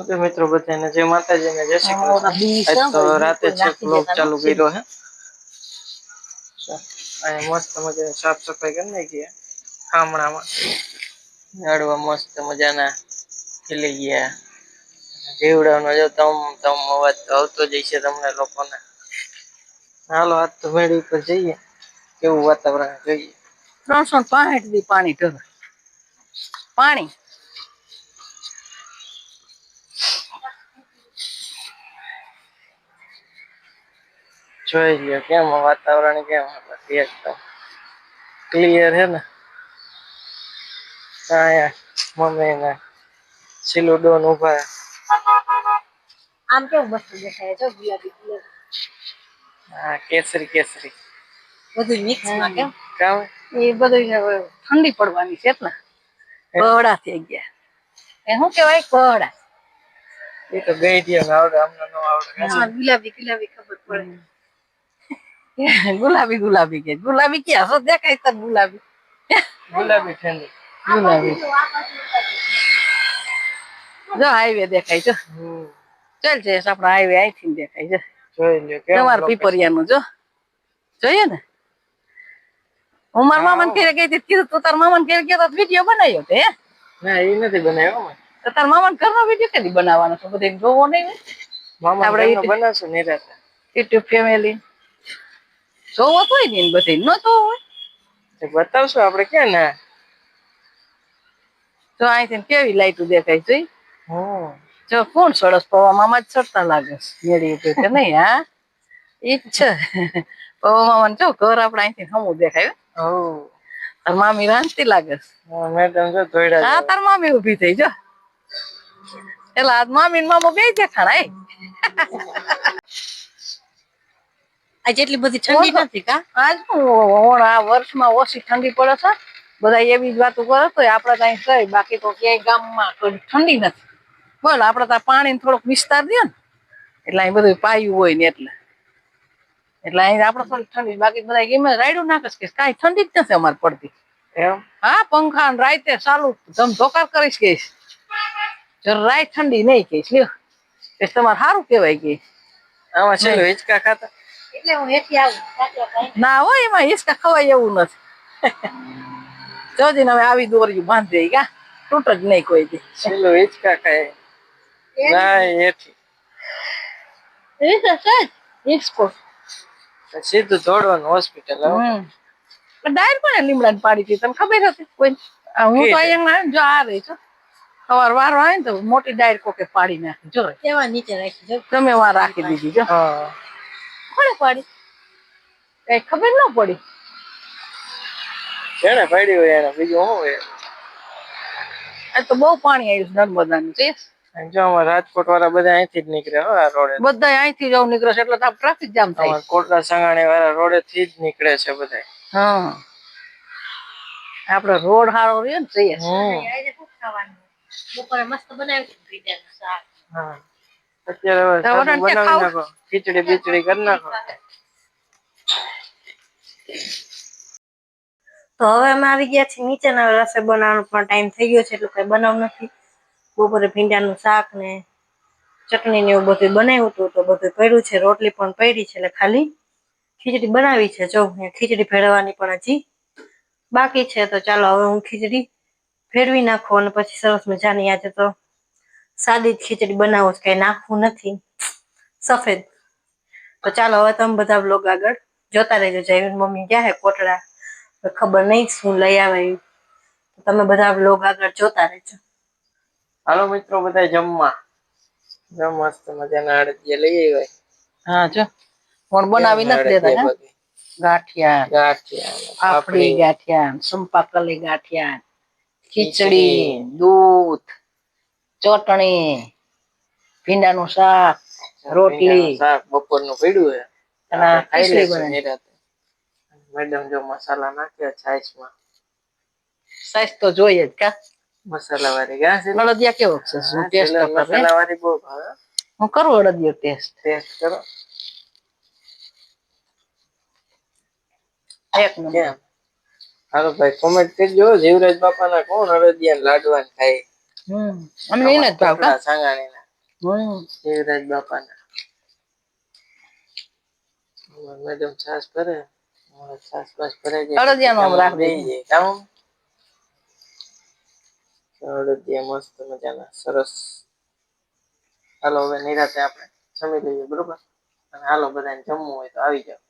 શું કે મિત્રો બધાને જય માતાજી ને જય શ્રી કૃષ્ણ. તો રાતે છે બ્લોગ ચાલુ કર્યો હે. અહીંયા મસ્ત મજાની સાફ સફાઈ કરી નાખી ખામણામાં. ઝાડવા મસ્ત મજાના ખીલી ગયા. જીવડાવનો જો તમ તમ અવાજ તો આવતો જ છે તમને લોકોને. હાલો આજ તો મેળી પર જઈએ. કેવું વાતાવરણ જોઈએ? ત્રણસો પાસઠ દી પાણી ઢોર પાણી? જોઈ લ્યો કેમ વાતાવરણ કેમ હે એકદમ ક્લિયર હે ને? આયા મમ્મી ને સિલું ડોન ઊભા આમ કેવું મસ્ત દેખાય છે ગુલાબી કલર હા કેસરી કેસરી. બધું મિક્સમાં કેમ? કામ એ બધું ઠંડી પડવાની છે ને કોહડા થઈ ગયા. એ શું કેવાય કોહડા એ તો ગઈ ગયા આવડે અમને નો આવડે. ગુલાબી ગુલાબી ખબર પડે. ગુલાબી ગુલાબી કે ગુલાબી કે હસો દેખાય તો ગુલાબી? ગુલાબી ઠંડી. ગુલાબી. જો હાઈવે દેખાય છે. ચાલ છે આપણા હાઈવે અહીંથી દેખાય છે. તમારા પીપરિયાનું જો. જોઈએ ને. હું મારા મામાને ઘરે ગઈ હતી કીધું તું તારા મામાને ઘરે ગયો તો વીડિયો બનાવ્યો તે? ના એ નથી બનાવ્યો તો તારા મામાને ઘરનો વીડિયો કદી બનાવવાનો છે? બધે જોવો નહીં આપડે બનાવશું નિરાતે. યુટ્યુબ ફેમિલી જોવો તો હોય ને બધે ન જોવો હોય. તે બતાવશું આપણે ક્યાં ના? જો અહીંથી કેવી લાઈટો દેખાય જોઈ. જો કોણ સરસ પવા મામા જ ચડતા લાગે મેળી ઉપર કે નહીં હા? ઈ જ છે. પવા મામાને જો ઘર આપણે અહીંથી હમું દેખાય. હો. તાર મામી રાંધતી લાગે મેડમ જો ધોઈડા હા તાર મામી ઊભી થઈ જો. એટલે આજ મામી ને મામો બે દેખાણા એ આ બધી ઠંડી નથી કા? આજ હું આ વર્ષમાં ઓછી ઠંડી પડે છે. બધા એવી જ વાતો કરે તો આપડે ત્યાં કઈ બાકી તો ક્યાંય ગામમાં કોઈ ઠંડી નથી. બોલ આપડે ત્યાં પાણી થોડોક વિસ્તાર દે ને એટલે અહીં બધું પાયું હોય ને એટલે. એટલે અહીં આપડે થોડી ઠંડી બાકી બધા એમ રાયડું નાખે કે કાંઈ ઠંડી જ નથી અમારે પડતી. એમ? હા પંખા ને રાતે ચાલુ ધમ ધોકાર કરીશ કહીશ રાય ઠંડી નહીં કહીશ લ્યો. કે તમારે સારું કહેવાય કે. આમાં છે હિંચકા ખાતા? એટલે હું હેઠી આવું. ના હોય એમાં હિસકા ખવાય એવું નથી. જોજી હવે આવી દોરી બાંધી કા? તૂટ જ નહીં કોઈ દી. છેલ્લું હિંચકા ખાય. ના જ. હિસકો સીધું દોડવાનું હોસ્પિટલ ડાયર પણ લીમડા પાડી હતી? તને ખબર હતી? કોઈ? આ હું તો અહીંયા જો આ રહી છું સવાર વાર આવે ને તો મોટી ડાયર કોકે પાડી નાખી. જો. એવા નીચે રાખી જો. તમે વાર રાખી દીધી જો. હા. કોણે પાડી? કઈ ખબર ન પડી. એને પાડી હોય એને બીજું શું હોય? આ તો બહુ પાણી આવ્યું છે નર્મદાનું જો અમારા રાજકોટ વાળા બધા અહીંથી જ નીકળે હો આ રોડે. બધા અહીંથી જવું નીકળે છે એટલે તો ટ્રાફિક જામ થાય. અમારા કોટડા સંગાણી વાળા રોડે થી જ નીકળે છે બધા હા. આપડે રોડ હારો રહ્યો ને જઈએ હમ. આજે શું ખાવાનું? બપોરે મસ્ત બનાવી હતું હા. અત્યારે બનાવી નાખો. ખીચડી બીચડી કરી નાખો. તો હવે અમે આવી ગયા છીએ નીચેના રસોઈ બનાવવાનો પણ ટાઈમ થઈ ગયો છે એટલે કઈ બનાવ નથી. બપોરે ભીંડાનું શાક ને ચટણી ને એવું બધું બનાવ્યું હતું તો બધું પડ્યું છે. રોટલી પણ પડી છે એટલે ખાલી ખીચડી બનાવી છે. જો ખીચડી ભેળવવાની પણ હજી બાકી છે તો ચાલો હવે હું ખીચડી ફેરવી નાખું અને પછી સરસ મજાની આજે તો સાદી જ ખીચડી બનાવો છે કઈ નાખવું નથી. સફેદ. તો ચાલો હવે તમે બધા બ્લોગ આગળ જોતા રહેજો. જયવીન મમ્મી ગયા હે? કોટડા. ખબર નહીં શું લઈ આવે તમે બધા બ્લોગ આગળ જોતા રહેજો. હાલો મિત્રો બધા જમવા. જો મસ્ત મજાના અડદિયા લઈ આવ્યા. હા જો. પણ બનાવી નથી દેતા ગાંઠિયા. ગાંઠિયા પાપડી ગાંઠિયા સંપાકલી ગાંઠિયા ખીચડી. દૂધ. ચટણી ભીંડાનું શાક રોટલી. શાક બપોરનું પડ્યું છે અને ખાઈ લેશું બનાવી. નિરાંતે. મેડમ જો મસાલા નાખ્યા છાશમાં સાઈઝ તો જોઈએ જ કા? મસાલા વાળી ઘાસ અડદિયા કેવો છે? શું ટેસ્ટ તો કરે મસાલા વાળી બહુ ભાવે. હું કરું અડદિયો ટેસ્ટ? ટેસ્ટ કરો. એક નંબર. હાલો ભાઈ કોમેન્ટ કરજો જીવરાજ બાપાના કોણ અડદિયા ને લાડવા ને ખાય? અમને એને જ ભાવ કા સાંગાણીના. દેવરાજ બાપાના. મેડમ છાસ ભરે છાસ બાસ ભરાઈ અડદિયાનો આમ રાખ. કામ અડદિયા મસ્ત મજાના સરસ. હાલો હવે નિરાતે આપણે જમી લઈએ બરોબર? અને હાલો બધાને જમવું હોય તો આવી જાઓ.